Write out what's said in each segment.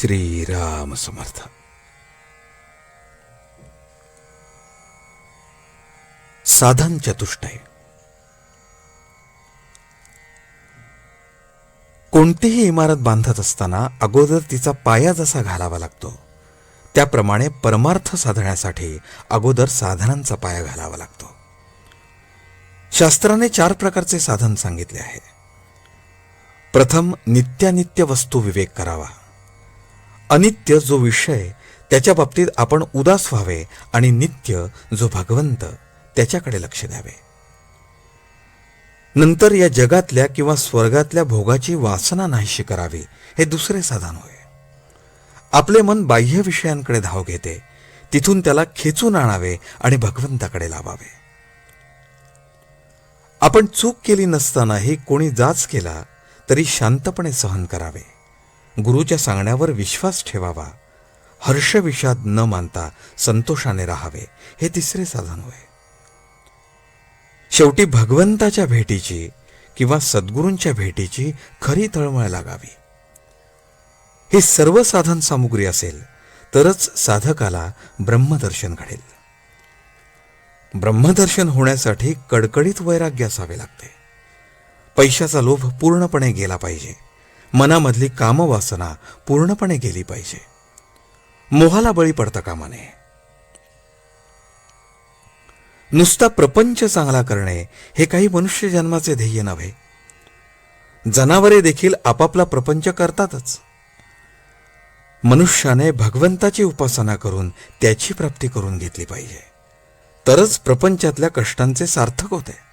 श्रीराम समर्थ साधन चतुष्टय। कोणतीही इमारत बांधत असताना अगोदर तिचा पाया जसा घालावा लागतो त्याप्रमाणे परमार्थ साधण्यासाठी अगोदर साधनांचा पाया घालावा लागतो. शास्त्राने चार प्रकारचे साधन सांगितले आहे. प्रथम नित्यानित्य वस्तू विवेक करावा. अनित्य जो विषय त्याच्या बाबतीत आपण उदास व्हावे आणि नित्य जो भगवंत त्याच्याकडे लक्ष द्यावे. नंतर या जगातल्या किंवा स्वर्गातल्या भोगाची वासना नाहीशी करावी हे दुसरे साधन होय. आपले मन बाह्य विषयांकडे धाव घेते तिथून त्याला खेचून आणावे आणि भगवंताकडे लावावे. आपण चूक केली नसतानाही कोणी जाच केला तरी शांतपणे सहन करावे. गुरुच्या सांगण्यावर विश्वास ठेवावा. हर्षविषाद न मानता संतोषाने राहावे हे तिसरे साधन होय. शेवटी भगवंताच्या भेटीची किंवा सद्गुरूंच्या भेटीची खरी तळमळ लागावी. ही सर्व साधन सामुग्री असेल तरच साधकाला ब्रह्मदर्शन घडेल. ब्रह्मदर्शन होण्यासाठी कडकडीत वैराग्य असावे लागते. पैशाचा लोभ पूर्णपणे गेला पाहिजे. मनामधली कामवासना पूर्णपणे गेली पाहिजे. मोहाला बळी पडता कामा नये नुसता प्रपंच चांगला करणे हे काही मनुष्य जन्माचे ध्येय नव्हे. जनावरे देखील आपापला प्रपंच करतातच. मनुष्याने भगवंताची उपासना करून त्याची प्राप्ती करून घेतली पाहिजे. तरच प्रपंचातल्या कष्टांचे सार्थक होते.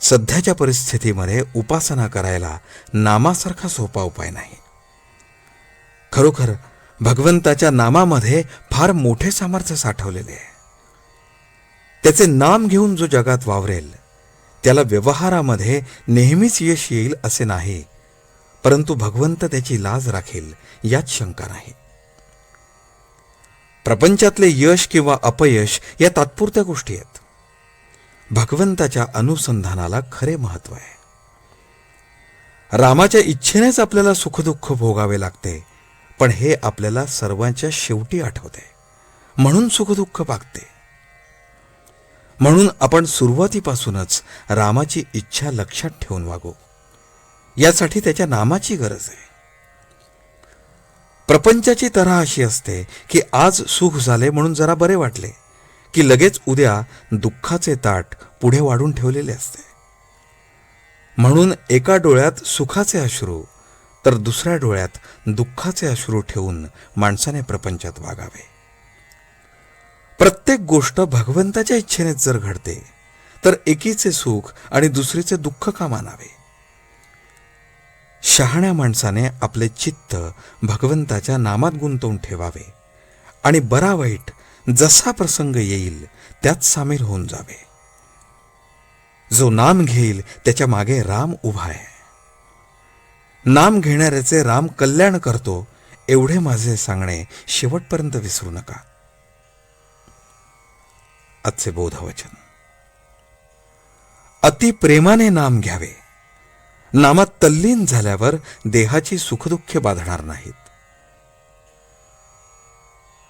सध्याच्या परिस्थितीमध्ये उपासना करायला नामासारखा सोपा उपाय नाही. खरोखर भगवंताच्या नामामध्ये फार मोठे सामर्थ्य साठवलेले आहे. त्याचे नाम घेऊन जो जगात वावरेल त्याला व्यवहारामध्ये नेहमीच यश येईल असे नाही परंतु भगवंत त्याची लाज राखेल यात शंका नाही. प्रपंचातले यश किंवा अपयश या तात्पुरत्या गोष्टी आहेत. भगवंताच्या अनुसंधानाला खरे महत्त्व आहे. रामाच्या इच्छेनेच आपल्याला सुखदुःख भोगावे लागते पण हे आपल्याला सर्वांच्या शेवटी आठवते. म्हणून सुखदुःख पागते म्हणून आपण सुरुवातीपासूनच रामाची इच्छा लक्षात ठेवून वागू. यासाठी त्याच्या नामाची गरज आहे. प्रपंचाची तऱ्हा अशी असते की आज सुख झाले म्हणून जरा बरे वाटले. की लगेच उद्या दुःखाचे ताट पुढे वाढून ठेवलेले असते. म्हणून एका डोळ्यात सुखाचे अश्रू तर दुसऱ्या डोळ्यात दुःखाचे अश्रू ठेवून माणसाने प्रपंचात वागावे. प्रत्येक गोष्ट भगवंताच्या इच्छेनेच जर घडते तर एकीचे सुख आणि दुसरीचे दुःख का मानावे? शहाण्या माणसाने आपले चित्त भगवंताच्या नामात गुंतवून ठेवावे आणि बरा वाईट जसा प्रसंग येईल त्यात सामील होऊन जावे. जो नाम घेईल त्याच्यामागे राम उभा आहे. नाम घेणाऱ्याचे राम कल्याण करतो एवढे माझे सांगणे शेवटपर्यंत विसरू नका. आजचे बोधवचन. अति प्रेमाने नाम घ्यावे. नामात तल्लीन झाल्यावर देहाची सुखदुःखे बाधणार नाहीत.